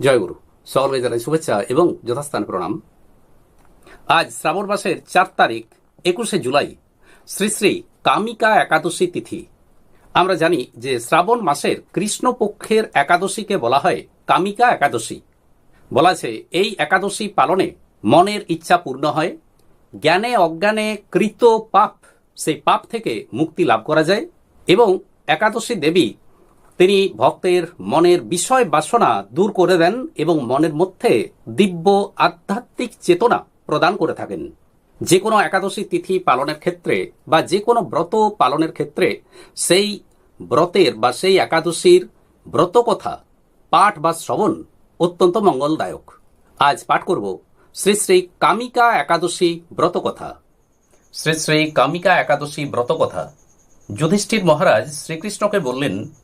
জয়গুরু সকলকে জানাই শুভেচ্ছা এবং যথাস্থানে প্রণাম। আজ শ্রাবণ মাসের চার তারিখ, একুশে জুলাই, শ্রী শ্রী কামিকা একাদশী তিথি। আমরা জানি যে শ্রাবণ মাসের কৃষ্ণপক্ষের একাদশীকে বলা হয় কামিকা একাদশী। বলা আছে, এই একাদশী পালনে মনের ইচ্ছা পূর্ণ হয়, জ্ঞানে অজ্ঞানে কৃত পাপ, সেই পাপ থেকে মুক্তি লাভ করা যায় এবং একাদশী দেবী তিনি ভক্তের মনের বিষয় বাসনা দূর করে দেন এবং মনের মধ্যে দিব্য আধ্যাত্মিক চেতনা প্রদান করে থাকেন। যে কোনো একাদশী তিথি পালনের ক্ষেত্রে বা যে কোনো ব্রত পালনের ক্ষেত্রে সেই ব্রতের বা সেই একাদশীর ব্রত কথা পাঠ বা শ্রবণ অত্যন্ত মঙ্গলদায়ক। আজ পাঠ করব শ্রী শ্রী কামিকা একাদশী ব্রত কথা শ্রী শ্রী কামিকা একাদশী ব্রত কথা যুধিষ্ঠির মহারাজ শ্রীকৃষ্ণকে বললেন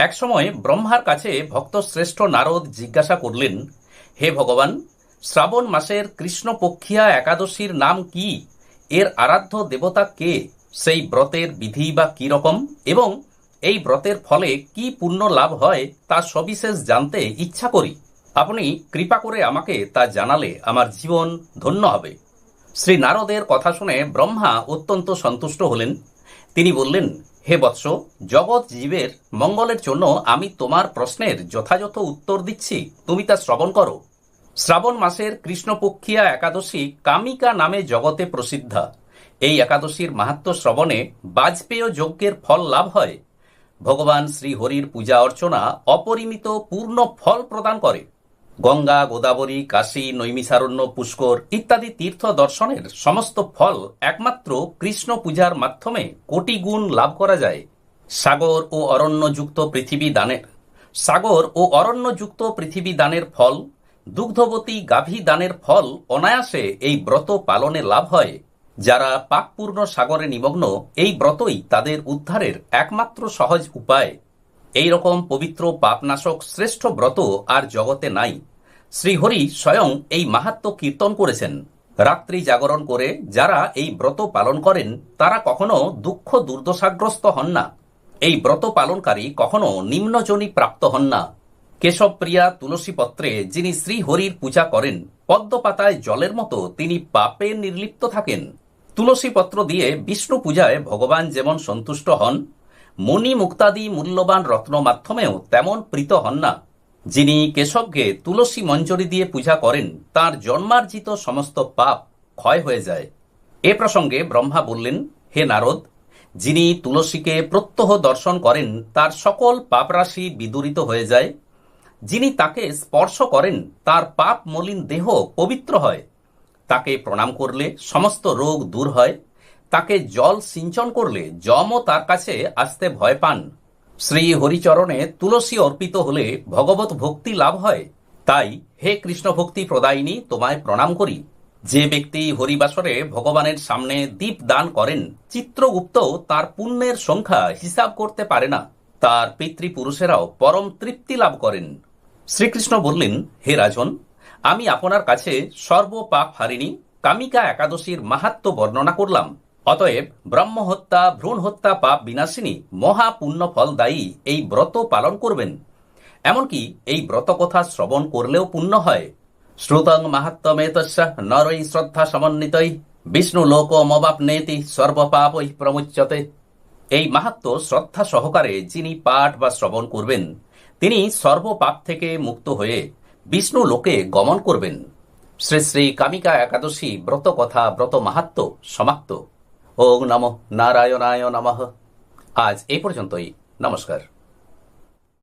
একসময় ব্রহ্মার কাছে ভক্ত শ্রেষ্ঠ নারদ জিজ্ঞাসা করলেন, হে ভগবান, শ্রাবণ মাসের কৃষ্ণপক্ষিয়া একাদশীর নাম কি? এর আরাধ্য দেবতা কে? সেই ব্রতের বিধি বা কি রকম? এবং এই ব্রতের ফলে কি পুণ্য লাভ হয় তা সবিশেষ জানতে ইচ্ছা করি। আপনি কৃপা করে আমাকে তা জানালে আমার জীবন ধন্য হবে। শ্রী নারদের কথা শুনে ব্রহ্মা অত্যন্ত সন্তুষ্ট হলেন। তিনি বললেন হে বৎস, জগৎ জীবের মঙ্গলের জন্য আমি তোমার প্রশ্নের যথাযথ উত্তর দিচ্ছি। তুমি তা শ্রবণ করো। শ্রাবণ মাসের কৃষ্ণপক্ষিয়া একাদশী কামিকা নামে জগতে প্রসিদ্ধা। এই একাদশীর মাহাত্ম শ্রবণে বাজপেয় যজ্ঞের ফল লাভ হয়। ভগবান শ্রী হরির পূজা অর্চনা অপরিমিত পূর্ণ ফল প্রদান করে। গঙ্গা, গোদাবরী, কাশী, নৈমিষারণ্য, পুষ্কর ইত্যাদি তীর্থ দর্শনের সমস্ত ফল একমাত্র কৃষ্ণ পূজার মাধ্যমে কোটি গুণ লাভ করা যায়। সাগর ও অরণ্যযুক্ত পৃথিবী দানের। সাগর ও অরণ্যযুক্ত পৃথিবী দানের ফল, দুগ্ধবতী গাভী দানের ফল অনায়াসে এই ব্রত পালনে লাভ হয়। যারা পাকপূর্ণ সাগরে নিমগ্ন, এই ব্রতই তাদের উদ্ধারের একমাত্র সহজ উপায়। এই রকম পবিত্র পাপনাশক শ্রেষ্ঠ ব্রত আর জগতে নাই। শ্রীহরি স্বয়ং এই মাহাত্ম কীর্তন করেছেন। রাত্রি জাগরণ করে যারা এই ব্রত পালন করেন, তারা কখনো দুঃখ দুর্দশাগ্রস্ত হন না। এই ব্রত পালনকারী কখনো নিম্নজনী প্রাপ্ত হন না। কেশবপ্রিয়া তুলসী পত্রে যিনি শ্রীহরির পূজা করেন, পদ্মপাতায় জলের মতো তিনি পাপে নির্লিপ্ত থাকেন। তুলসী পত্র দিয়ে বিষ্ণু পূজায় ভগবান যেমন সন্তুষ্ট হন মণি মুক্তাদি মূল্যবান রত্ন মাধ্যমেও তেমন প্রীত হন না। যিনি কেশবকে তুলসী মঞ্জরি দিয়ে পূজা করেন, তার জন্মার্জিত সমস্ত পাপ ক্ষয় হয়ে যায়। এ প্রসঙ্গে ব্রহ্মা বললেন, হে নারদ, যিনি তুলসীকে প্রত্যহ দর্শন করেন, তার সকল পাপরাশি বিদূরিত হয়ে যায়। যিনি তাকে স্পর্শ করেন, তার পাপ মলিন দেহ পবিত্র হয়। তাকে প্রণাম করলে সমস্ত রোগ দূর হয়। তাকে জল সিঞ্চন করলে যমও তার কাছে আসতে ভয় পান। শ্রী হরিচরণে তুলসী অর্পিত হলে ভগবত ভক্তি লাভ হয়। তাই হে কৃষ্ণ ভক্তি প্রদায়িনী, তোমায় প্রণাম করি। যে ব্যক্তি হরিবাসরে ভগবানের সামনে দীপ দান করেন, চিত্রগুপ্ত তার পুণ্যের সংখ্যা হিসাব করতে পারে না। তার পিতৃপুরুষেরাও পরম তৃপ্তি লাভ করেন। শ্রীকৃষ্ণ বললেন, হে রাজন, আমি আপনার কাছে সর্বপাপ হারিণী কামিকা একাদশীর মাহাত্ম বর্ণনা করলাম। অতএব ব্রহ্ম হত্যা ভ্রূণ হত্যা পাপ বিনাশিনী, মহা পুণ্য ফলদায়ী এই ব্রত পালন করবেন। এমনকি এই ব্রত কথা শ্রবণ করলেও পুণ্য হয়। শ্রুতং মাহাত্মেতস্য নরৈ শ্রদ্ধা সমন্বিতই বিষ্ণু লোক মবাপ নেতি সর্বপাপই প্রমুচ্যতে। এই মাহাত্ম শ্রদ্ধা সহকারে যিনি পাঠ বা শ্রবণ করবেন, তিনি সর্বপাপ থেকে মুক্ত হয়ে বিষ্ণু লোকে গমন করবেন। শ্রী শ্রী কামিকা একাদশী ব্রত কথা ব্রত মাহাত্ম সমাপ্ত। ওং নম নারায়ণায় নমঃ। আজ এই পর্যন্তই। নমস্কার।